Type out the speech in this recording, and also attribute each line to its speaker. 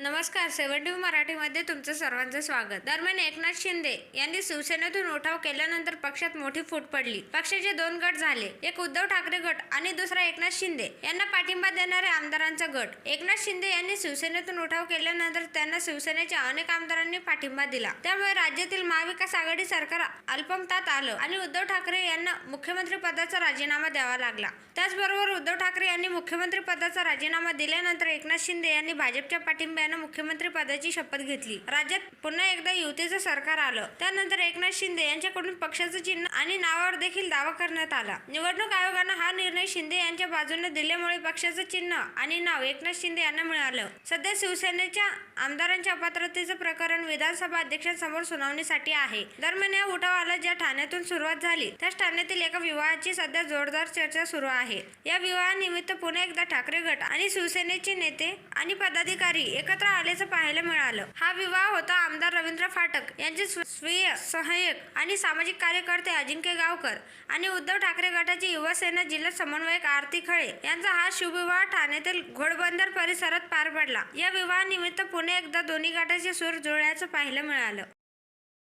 Speaker 1: नमस्कार सेवन टी मराठीमध्ये तुमचं सर्वांचं स्वागत. दरम्यान एकनाथ शिंदे यांनी शिवसेनेतून उठाव केल्यानंतर पक्षात मोठी फूट पडली. पक्षाचे दोन गट झाले. एक उद्धव ठाकरे गट आणि दुसरा एकनाथ शिंदे. यांना पाठिंबा देणारे आमदारांचा गट. एकनाथ शिंदे यांनी शिवसेनेतून उठाव केल्यानंतर त्यांना शिवसेनेच्या अनेक आमदारांनी पाठिंबा दिला. त्यामुळे राज्यातील महाविकास आघाडी सरकार अल्पमतात आलं आणि उद्धव ठाकरे यांना मुख्यमंत्री पदाचा राजीनामा द्यावा लागला. त्याचबरोबर उद्धव ठाकरे यांनी मुख्यमंत्री पदाचा राजीनामा दिल्यानंतर एकनाथ शिंदे यांनी भाजपच्या पाठिंब्या मुख्यमंत्री पदाची शपथ घेतली. राज्यात पुन्हा एकदा युतीचं सरकार आलं. त्यानंतर एकनाथ शिंदे यांच्याकडून पक्षाचं चिन्ह आणि नावावर देखील दावा करण्यात आला. निवडणूक आयोगानं हा निर्णय शिंदे यांच्या बाजूने दिल्यामुळे पक्षाचं चिन्ह आणि नाव एकनाथ शिंदे यांना मिळालं. सध्या शिवसेनेच्या आमदारांच्या अपात्रतेचं प्रकरण विधानसभा अध्यक्षांसमोर सुनावणीसाठी आहे. दरम्यान या उठावाला ज्या ठाण्यातून सुरुवात झाली त्याच ठाण्यातील एका विवाहाची सध्या जोरदार चर्चा सुरू आहे. या विवाहानिमित्त पुन्हा एकदा ठाकरे गट आणि शिवसेनेचे नेते आणि पदाधिकारी एकत्र आल्याचं पाहायला मिळालं. हा विवाह होता आमदार रवींद्र फाटक यांचे स्वीय सहाय्यक आणि सामाजिक कार्यकर्ते अजिंक्य गावकर आणि उद्धव ठाकरे गटाचे युवा सेना जिल्हा समन्वयक आरती खळे यांचा हा शुभविवाह ठाण्यातील घोडबंदर परिसरात पार पडला. या विवाहानिमित्त पुणे एकदा दोन्ही गटाचे सूर जुळल्याचं पाहायला मिळालं.